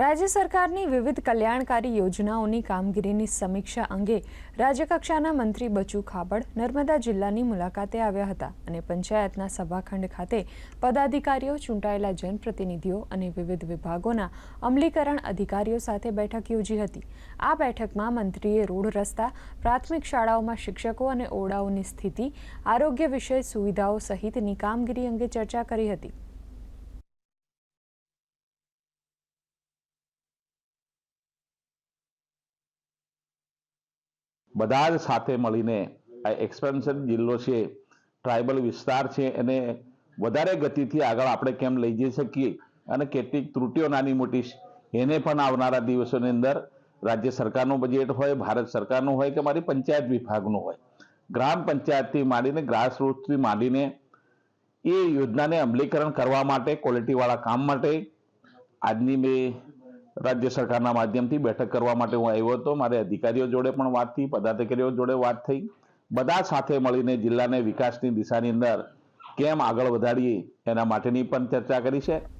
રાજ્ય સરકારની વિવિધ કલ્યાણકારી યોજનાઓની કામગીરીની સમીક્ષા અંગે રાજ્યકક્ષાના મંત્રી બચુ ખાબડ નર્મદા જિલ્લાની મુલાકાતે આવ્યા હતા અને પંચાયતના સભાખંડ ખાતે પદાધિકારીઓ, ચૂંટાયેલા જનપ્રતિનિધિઓ અને વિવિધ વિભાગોના અમલીકરણ અધિકારીઓ સાથે બેઠક યોજી હતી. આ બેઠકમાં મંત્રીએ રોડ રસ્તા, પ્રાથમિક શાળાઓમાં શિક્ષકો અને ઓરડાઓની સ્થિતિ, આરોગ્ય વિષય સુવિધાઓ સહિતની કામગીરી અંગે ચર્ચા કરી હતી. બધા જ સાથે મળીને આ એક્સપેન્શન જિલ્લો છે ટ્રાઇબલ વિસ્તાર છે, એને વધારે ગતિથી આગળ આપણે કેમ લઈ જઈ શકીએ અને કેટલીક ત્રુટીઓ નાની મોટી એને પણ આવનારા દિવસોની અંદર રાજ્ય સરકારનું બજેટ હોય, ભારત સરકારનું હોય કે મારી પંચાયત વિભાગનું હોય, ગ્રામ પંચાયતથી માંડીને ગ્રાસરૂટથી માંડીને એ યોજનાને અમલીકરણ કરવા માટે ક્વોલિટીવાળા કામ માટે આજની મેં રાજ્ય સરકારના માધ્યમથી બેઠક કરવા માટે હું આવ્યો હતો. મારે અધિકારીઓ જોડે પણ વાત થઈ, પદાધિકારીઓ જોડે વાત થઈ. બધા સાથે મળીને જિલ્લાને વિકાસની દિશાની અંદર કેમ આગળ વધારીએ એના માટેની પણ ચર્ચા કરી છે.